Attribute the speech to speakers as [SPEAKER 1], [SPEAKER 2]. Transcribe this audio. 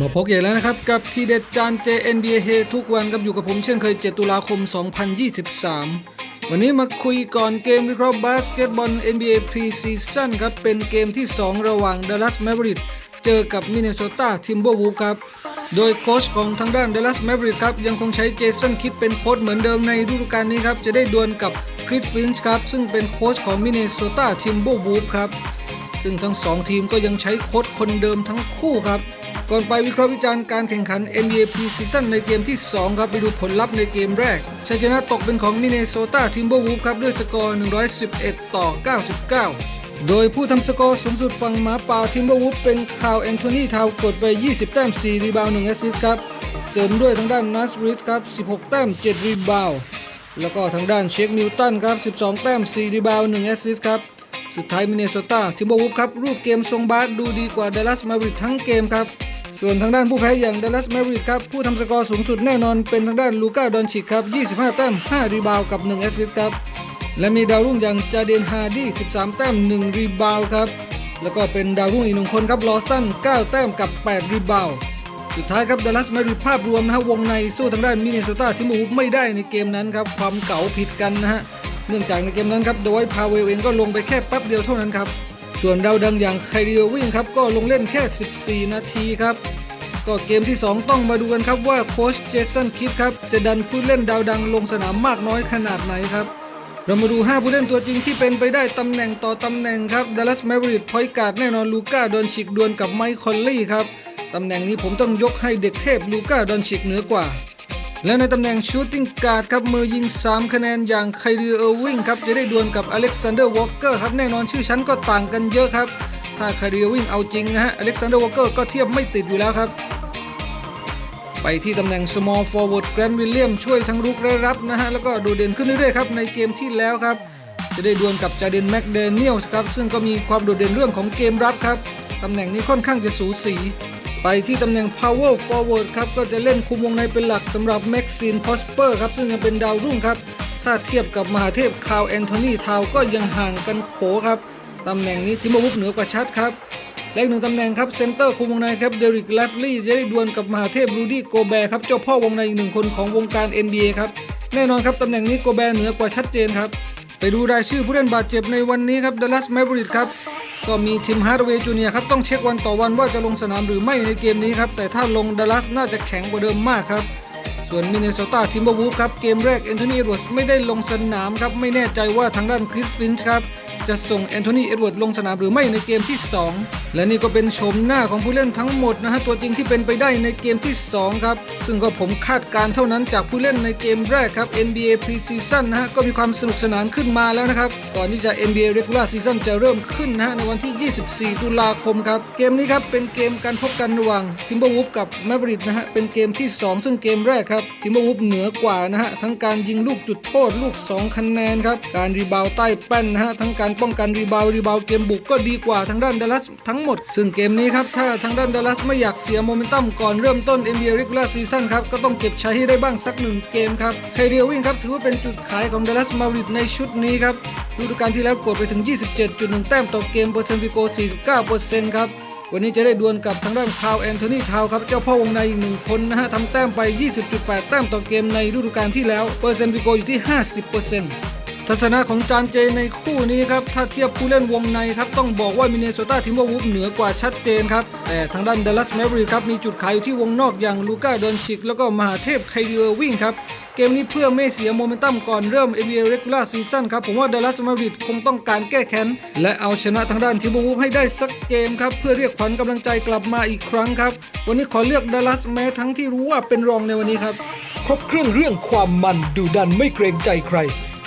[SPEAKER 1] มาพบกันแล้วนะครับ กับทีเด็ดจาน JNBA เฮทุกวันครับอยู่กับผมเช่นเคย 7 ตุลาคม 2023 วันนี้มาคุยก่อนเกมวิเคราะห์บาสเกตบอล NBA Preseason ครับ เป็นเกมที่ 2 ระหว่าง Dallas Mavericks เจอกับ Minnesota Timberwolves ครับ โดยโค้ชของทางด้าน Dallas Mavericks ครับ ยังคงใช้เจสันคิดเป็นโค้ชเหมือนเดิมในฤดูกาลนี้ครับ จะได้ดวลกับคริสฟินช์ครับ ซึ่งเป็นโค้ชของ Minnesota Timberwolves ครับ ซึ่งทั้งสองทีมก็ยังใช้โค้ชคนเดิมทั้งคู่ครับ ก่อนไปวิเคราะห์วิจารณ์การแข่งขัน NBA Preseason ในเกมที่ 2 ครับ ไปดูผลลัพธ์ในเกมแรกชัยชนะตกเป็นของ Minnesota Timberwolves ครับ ด้วยสกอร์ 111 ต่อ 99 โดยผู้ทำสกอร์สูงสุดฝั่งหมาป่า Timberwolves เป็นคาวแอนโทนีทาวกดไป 20 แต้ม 4 รีบาวด์1แอสซิสต์ครับ เสริมด้วยทางด้านนัสริสครับ 16 แต้ม 7 รีบาวด์แล้วก็ทางด้านเชคมิลตันครับ 12 แต้ม 4 รีบาวด์1แอสซิสต์ครับสุดท้ายมินเนโซตาทิมเบอร์วูฟครับรูปเกมทรงบาสดูดีกว่าเดลัสมาริ c ทั้งเกมครับ ส่วนทางด้านผู้แพ้อย่างเดลัสแมริ c ครับ ผู้ทำสกอร์สูงสุดแน่นอนเป็นทางด้านลูก้าดอนชิกครับ 25 แต้ม 5 รีบาวกับ 1 แอสซิสต์ครับ และมีดาวรุ่งอย่างจาเดนฮาร์ดี้ 13 แต้ม 1 รีบาวครับ แล้วก็เป็นดาวรุ่งอีกหนึ่งคนครับลอสัน 9 แต้มกับ 8 รีบาวสุดท้ายครับดัลลัสแมริภาพรวมนะฮะวงในสู้ทางด้านมินเนโซตาที่มูฟไม่ได้ในเกมนั้นครับความเก๋าผิดกันนะฮะเนื่องจากในเกมนั้นครับโดยพาเวลเองก็ลงไปแค่แป๊บเดียวเท่านั้นครับ ส่วนดาวดังอย่างไคริโอวิ่งครับก็ลงเล่นแค่ 14 นาทีครับ ก็เกมที่ 2 ต้องมาดูกันครับว่าโค้ชเจสันคิดครับจะดันผู้เล่นดาวดังลงสนามมากน้อยขนาดไหนครับ เรามาดู 5 ผู้เล่นตัวจริงที่เป็นไปได้ตำแหน่งต่อตำแหน่งครับดัลลัสแม v ริ c พอยการ์ดแน่นอนลูก้าดอนชิกดวลกับไมค์คอลลี่ครับตำแหน่งนี้ผมต้องยกให้เด็กเทพลูก้าดอนชิกเหนือกว่า และในตำแหน่งชูตติ้งการ์ดครับมือยิง 3 คะแนนอย่างไคลีเออร์วิงครับจะได้ดวลกับอเล็กซานเดอร์วอลเกอร์ครับแน่นอนชื่อชั้นก็ต่างกันเยอะครับ ถ้าไคลีเออร์วิงเอาจริงนะฮะอเล็กซานเดอร์วอลเกอร์ก็เทียบไม่ติดอยู่แล้วครับ ไปที่ตำแหน่ง small forward แกรนวิลเลียมช่วยทั้งรุกและรับนะฮะแล้วก็โดดเด่นขึ้นเรื่อยๆครับในเกมที่แล้วครับจะได้ดวลกับจาเดนแม็กเดเนียลครับซึ่งก็มีความโดดเด่นเรื่องของเกมรับครับตำแหน่งนี้ค่อนข้างจะสูสี ไปที่ตำแหน่ง power forward ครับก็จะเล่นคุมวงในเป็นหลักสำหรับแม็กซินพอสเปอร์ครับซึ่งยังเป็นดาวรุ่งครับ ถ้าเทียบกับมหาเทพคาวแอนโทนีทาวก็ยังห่างกันโขครับ ตำแหน่งนี้ทิมบอร์วูฟเหนือกว่าชัดครับและอีกหนึ่งตำแหน่งครับเซนเตอร์คุมวงในครับเดริกแลฟลี่จะได้ดวลกับมหาเทพรูดี้โกแบร์ครับเจ้าพ่อวงในอีกหนึ่งคนของวงการ NBA ครับแน่นอนครับตำแหน่งนี้โกแบร์เหนือกว่าชัดเจนครับไปดูรายชื่อผู้เล่นบาดเจ็บในวันนี้ครับดัลลัสแม v ริ c ครับ ก็มีทิมฮาร์ดเวย์จูเนียครับต้องเช็ควันต่อวันว่าจะลงสนามหรือไม่ในเกมนี้ครับแต่ถ้าลงดัลลัสน่าจะแข็งกว่าเดิมมากครับส่วนมินเนโซตาทิมเบอร์วูฟครับเกมแรกแอนโทนีเอ็ดเวิร์ดไม่ได้ลงสนามครับไม่แน่ใจว่าทางด้านคริสฟินช์ครับ จะส่งแอนโทนีเอ็ดเวิร์ดลงสนามหรือไม่ในเกมที่ 2 และนี่ก็เป็นโฉมหน้าของผู้เล่นทั้งหมดนะฮะตัวจริงที่เป็นไปได้ในเกมที่ 2 ครับ ซึ่งก็ผมคาดการณ์เท่านั้นจากผู้เล่นในเกมแรกครับ NBA Preseason นะฮะก็มีความสนุกสนานขึ้นมาแล้วนะครับก่อนที่จะ NBA Regular Season จะเริ่มขึ้นนะฮะในวันที่ 24 ตุลาคมครับเกมนี้ครับเป็นเกมการพบกันระหว่าง Timberwolves กับ Mavericks นะฮะเป็นเกมที่ 2 ซึ่งเกมแรกครับ Timberwolves เหนือกว่านะฮะทั้งการยิงลูกจุดโทษลูก 2 คะแนนครับการรีบาวใต้แป้นนะฮะทั้งการป้องกันรีบาวรีบาวเกมบุกก็ดีกว่าทางด้านดัลลัสทั้งหมด ซึ่งเกมนี้ครับถ้าทางด้านดัลลัสไม่อยากเสียโมเมนตัมก่อนเริ่มต้น NBA Regular Season ครับก็ต้องเก็บใช้ให้ได้บ้างสักหนึ่งเกมครับไคเรียวิ่งครับถือว่าเป็นจุดขายของดัลลัสมาริดในชุดนี้ครับฤดูกาลที่แล้วกดไปถึง 27.1 แต้มต่อเกมเปอร์เซ็นต์ฟิโก 49%ครับวันนี้จะได้ดวลกับทางด้านคาวแอนโทนีทาวครับ เจ้าพ่อวงในอีกหนึ่งคนนะฮะทำแต้มไป 20.8 แต้มต่อเกมในฤดูกาลที่แล้ว เปอร์เซ็นต์ฟิโกอยู่ที่ 50% ทัศนะของจานเจในคู่นี้ครับ ถ้าเทียบผู้เล่นวงในครับ ต้องบอกว่ามินเนโซตาทิมเบอร์วูฟเหนือกว่าชัดเจนครับ แต่ทางด้านดัลลัสแม v ริครับ มีจุดขายอยู่ที่วงนอกอย่างลูก้าดอนชิก แล้วก็มหาเทพไคเดียวิ่งครับ เกมนี้เพื่อไม่เสียโมเมนตัมก่อนเริ่ม NBA Regular Season ครับ ผมว่าดัลลัสแมาริคงต้องการแก้แค้นและเอาชนะทางด้านทิมเบอร์วูฟให้ได้สักเกมครับเพื่อเรียกขวัญกำลังใจกลับมาอีกครั้งครับวันนี้ขอเลือกดัลลัสแม้ทั้งที่รู้ว่าเป็นรองในวันนี้ครับครบเครื่องเรื่องความมันดูดันไม่เกรงใจใคร